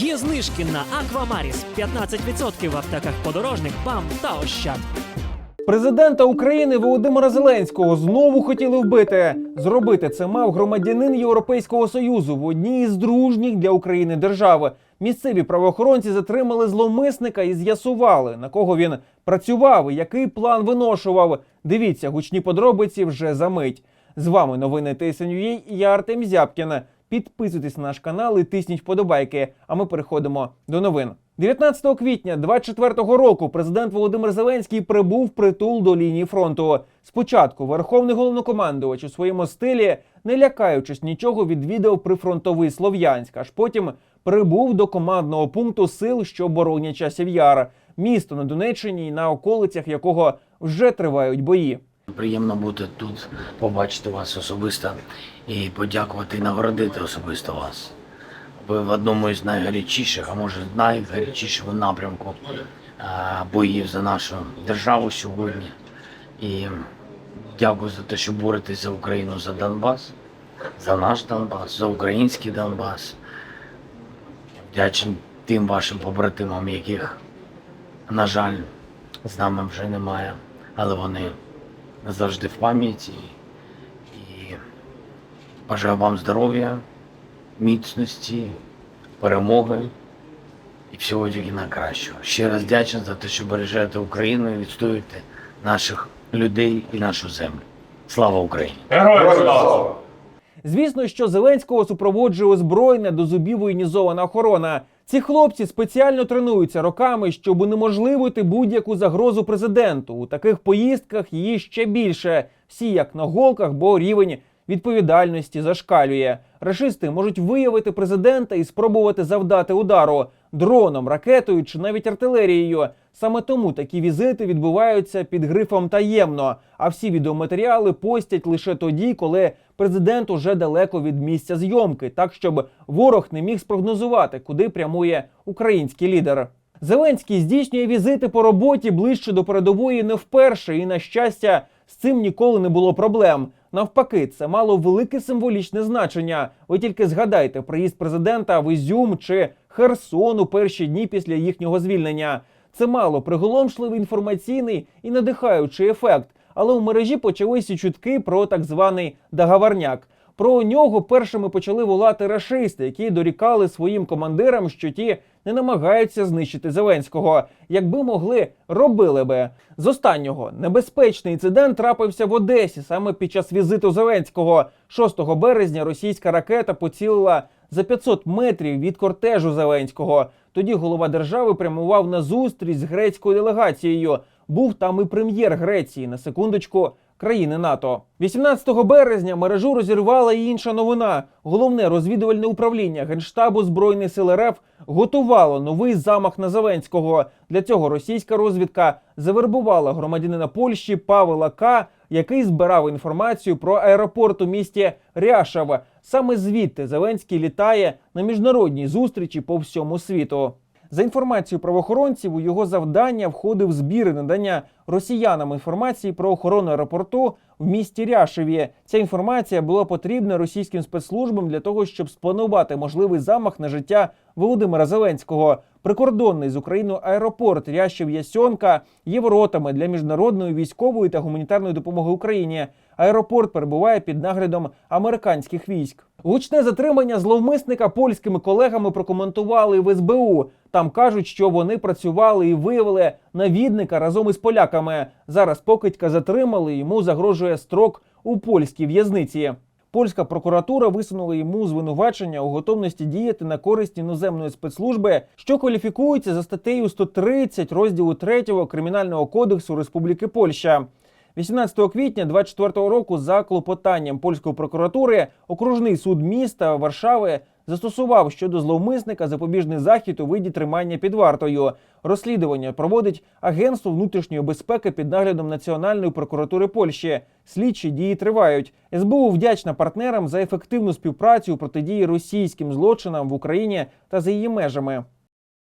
Є знижки на Аквамаріс 15% в аптеках подорожник, БАМ та Ощад. Президента України Володимира Зеленського знову хотіли вбити. Зробити це мав громадянин Європейського союзу в одній із дружніх для України держав. Місцеві правоохоронці затримали зловмисника і з'ясували, на кого він працював і який план виношував. Дивіться гучні подробиці вже за мить. З вами новини ТСНЮА і я Артем Зябкін. Підписуйтесь на наш канал і тисніть вподобайки. А ми переходимо до новин. 19 квітня 24-го року президент Володимир Зеленський прибув притул до лінії фронту. Спочатку верховний головнокомандувач у своєму стилі, не лякаючись нічого, відвідав прифронтовий Слов'янськ, аж потім прибув до командного пункту сил, що боронять часів яр, місто на Донеччині, і на околицях якого вже тривають бої. Приємно бути тут, побачити вас особисто і подякувати і нагородити особисто вас. Ви в одному із найгарячіших, а може найгарячішого напрямку боїв за нашу державу сьогодні. І дякую за те, що боретесь за Україну, за Донбас, за наш Донбас, за український Донбас. Вдячний тим вашим побратимам, яких, на жаль, з нами вже немає, але вони завжди в пам'яті. І бажаю вам здоров'я, міцності, перемоги і всього тільки найкращого. Ще раз вдячний за те, що бережете Україну і відстоюєте наших людей і нашу землю. Слава Україні! Звісно, що Зеленського супроводжує озброєна до зубів воєнізована охорона. Ці хлопці спеціально тренуються роками, щоб унеможливити будь-яку загрозу президенту. У таких поїздках її ще більше. Всі як на голках, бо рівень відповідальності зашкалює. Рашисти можуть виявити президента і спробувати завдати удару дроном, ракетою чи навіть артилерією. Саме тому такі візити відбуваються під грифом таємно. А всі відеоматеріали постять лише тоді, коли президент уже далеко від місця зйомки, так щоб ворог не міг спрогнозувати, куди прямує український лідер. Зеленський здійснює візити по роботі ближче до передової не вперше, і на щастя, з цим ніколи не було проблем. Навпаки, це мало велике символічне значення. Ви тільки згадайте приїзд президента в Ізюм чи Херсон у перші дні після їхнього звільнення. Це мало приголомшливий інформаційний і надихаючий ефект. Але у мережі почалися чутки про так званий договорняк. Про нього першими почали волати рашисти, які дорікали своїм командирам, що ті не намагаються знищити Зеленського. Якби могли, робили би. З останнього небезпечний інцидент трапився в Одесі саме під час візиту Зеленського. 6 березня російська ракета поцілила за 500 метрів від кортежу Зеленського. Тоді голова держави прямував на зустріч з грецькою делегацією. Був там і прем'єр Греції на секундочку країни НАТО. 18 березня мережу розірвала і інша новина. Головне розвідувальне управління Генштабу Збройних сил РФ готувало новий замах на Зеленського. Для цього російська розвідка завербувала громадянина Польщі Павла К, який збирав інформацію про аеропорт у місті Ряшев. Саме звідти Зеленський літає на міжнародній зустрічі по всьому світу. За інформацією правоохоронців, у його завдання входив збір і надання росіянам інформації про охорону аеропорту в місті Ряшеві. Ця інформація була потрібна російським спецслужбам для того, щоб спланувати можливий замах на життя Володимира Зеленського. Прикордонний з Україною аеропорт Рящев Ясьонка є воротами для міжнародної військової та гуманітарної допомоги Україні. Аеропорт перебуває під наглядом американських військ. Гучне затримання зловмисника польськими колегами прокоментували в СБУ. Там кажуть, що вони працювали і виявили навідника разом із поляками. Зараз покидька затримали. Йому загрожує строк у польській в'язниці. Польська прокуратура висунула йому звинувачення у готовності діяти на користь іноземної спецслужби, що кваліфікується за статтею 130 розділу 3 Кримінального кодексу Республіки Польща. 18 квітня 24 року за клопотанням польської прокуратури окружний суд міста Варшави застосував щодо зловмисника запобіжний захід у виді тримання під вартою. Розслідування проводить Агентство внутрішньої безпеки під наглядом Національної прокуратури Польщі. Слідчі дії тривають. СБУ вдячна партнерам за ефективну співпрацю у протидії російським злочинам в Україні та за її межами.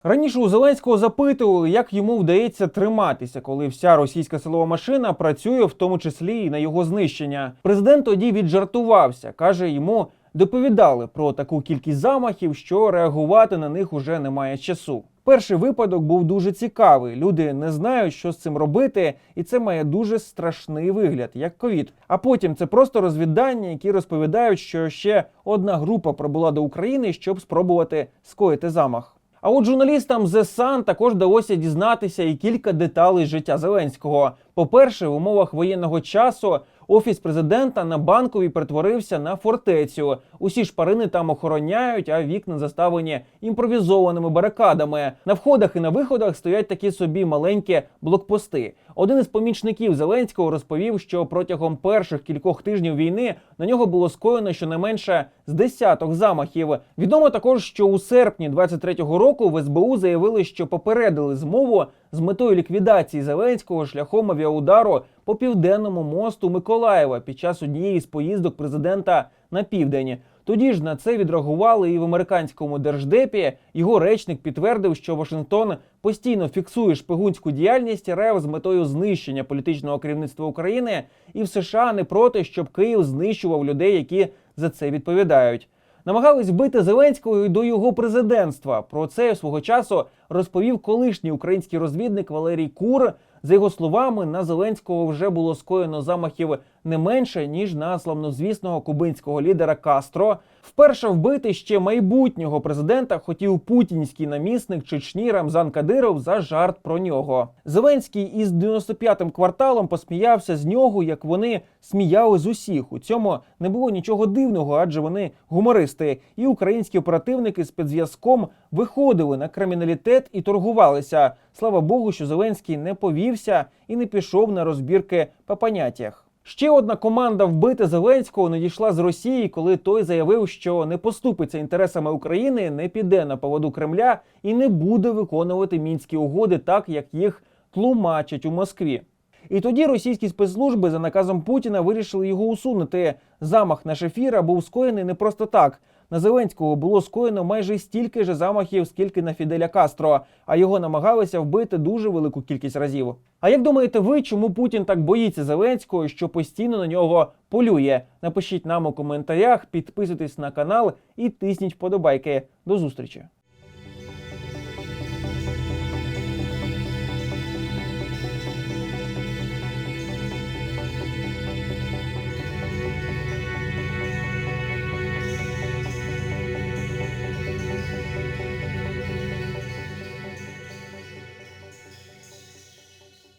Раніше у Зеленського запитували, як йому вдається триматися, коли вся російська силова машина працює, в тому числі і на його знищення. Президент тоді віджартувався, каже, йому доповідали про таку кількість замахів, що реагувати на них уже немає часу. Перший випадок був дуже цікавий. Люди не знають, що з цим робити, і це має дуже страшний вигляд, як ковід. А потім це просто розвіддання, які розповідають, що ще одна група прибула до України, щоб спробувати скоїти замах. А от журналістам The Sun також вдалося дізнатися і кілька деталей життя Зеленського. По-перше, в умовах воєнного часу офіс президента на банковій перетворився на фортецю. Усі шпарини там охороняють, а вікна заставлені імпровізованими барикадами. На входах і на виходах стоять такі собі маленькі блокпости. Один із помічників Зеленського розповів, що протягом перших кількох тижнів війни на нього було скоєно щонайменше з десяток замахів. Відомо також, що у серпні 23-го року в СБУ заявили, що попередили змову з метою ліквідації Зеленського шляхом авіаудару по південному мосту Миколаєва під час однієї з поїздок президента на південь. Тоді ж на це відреагували і в американському держдепі. Його речник підтвердив, що Вашингтон постійно фіксує шпигунську діяльність РФ з метою знищення політичного керівництва України, і в США не проти, щоб Київ знищував людей, які за це відповідають. Намагались вбити Зеленського і до його президентства. Про це свого часу розповів колишній український розвідник Валерій Кур. За його словами, на Зеленського вже було скоєно замахів не менше ніж на славнозвісного кубинського лідера Кастро. Вперше вбити ще майбутнього президента хотів путінський намісник Чечні Рамзан Кадиров за жарт про нього. Зеленський із 95-м кварталом посміявся з нього, як вони сміяли з усіх. У цьому не було нічого дивного, адже вони гумористи. І українські оперативники з виходили на криміналітет і торгувалися. Слава Богу, що Зеленський не повівся і не пішов на розбірки по поняттях. Ще одна команда вбити Зеленського надійшла з Росії, коли той заявив, що не поступиться інтересами України, не піде на поводу Кремля і не буде виконувати мінські угоди так, як їх тлумачать у Москві. І тоді російські спецслужби за наказом Путіна вирішили його усунути. Замах на Шефіра був скоєний не просто так. На Зеленського було скоєно майже стільки ж замахів, скільки на Фіделя Кастро, а його намагалися вбити дуже велику кількість разів. А як думаєте ви, чому Путін так боїться Зеленського, що постійно на нього полює? Напишіть нам у коментарях, підписуйтесь на канал і тисніть вподобайки. До зустрічі!